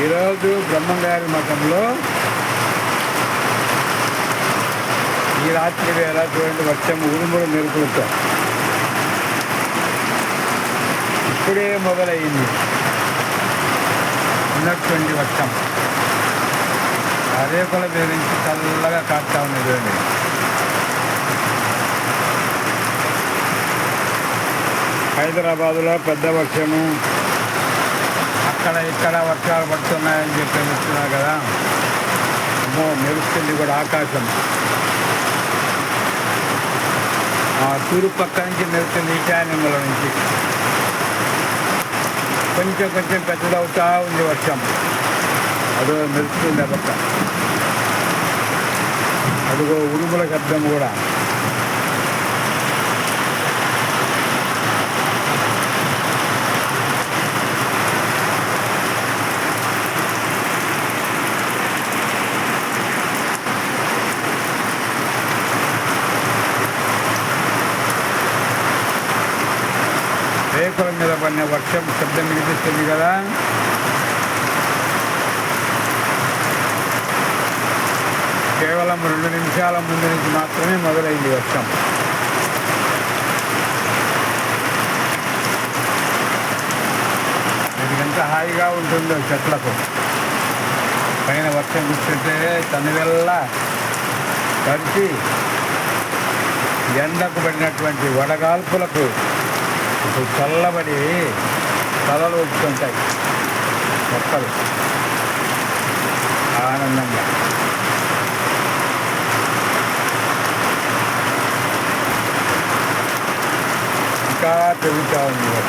ఈరోజు బ్రహ్మంగారి మఠంలో ఈ రాత్రి వేళ చూడండి వర్షం ఉరుములు మెరుపులతో. ఇప్పుడే మొదలయ్యింది ఉన్నటువంటి వర్షం. ఆ రేకుల నుంచి చల్లగా కాస్తా ఉంది చూడండి. హైదరాబాదులో పెద్ద వర్షము. అక్కడ ఇక్కడ వర్షాలు పడుతున్నాయని చెప్పి చెప్తున్నారు కదా. అమ్మో మెరుస్తుంది కూడా ఆకాశం. ఆ తూర్పు పక్క నుంచి మెరుస్తుంది ఈశాన్యముల నుంచి. కొంచెం కొంచెం పెద్దదవుతా ఉంది వర్షం. అదో మెరుస్తుంది పక్క. అదిగో ఉరుముల శబ్దం కూడా. రేకుల మీద పడిన వర్షం శబ్దం వినిపిస్తుంది కదా. కేవలం రెండు నిమిషాల ముందు నుంచి మాత్రమే మొదలైంది వర్షం. ఇది ఎంత హాయిగా ఉంటుందో చెట్లకు. పైన వర్షం కూర్చుంటే తనువెల్ల తడిచి ఎండకు పడినటువంటి వడగాల్పులకు ఇప్పుడు చల్లబడి తలలు వచ్చుకుంటాయి మొక్కలు. ఆనందంగా. ఇంకా పెరుగుతూ ఉంది.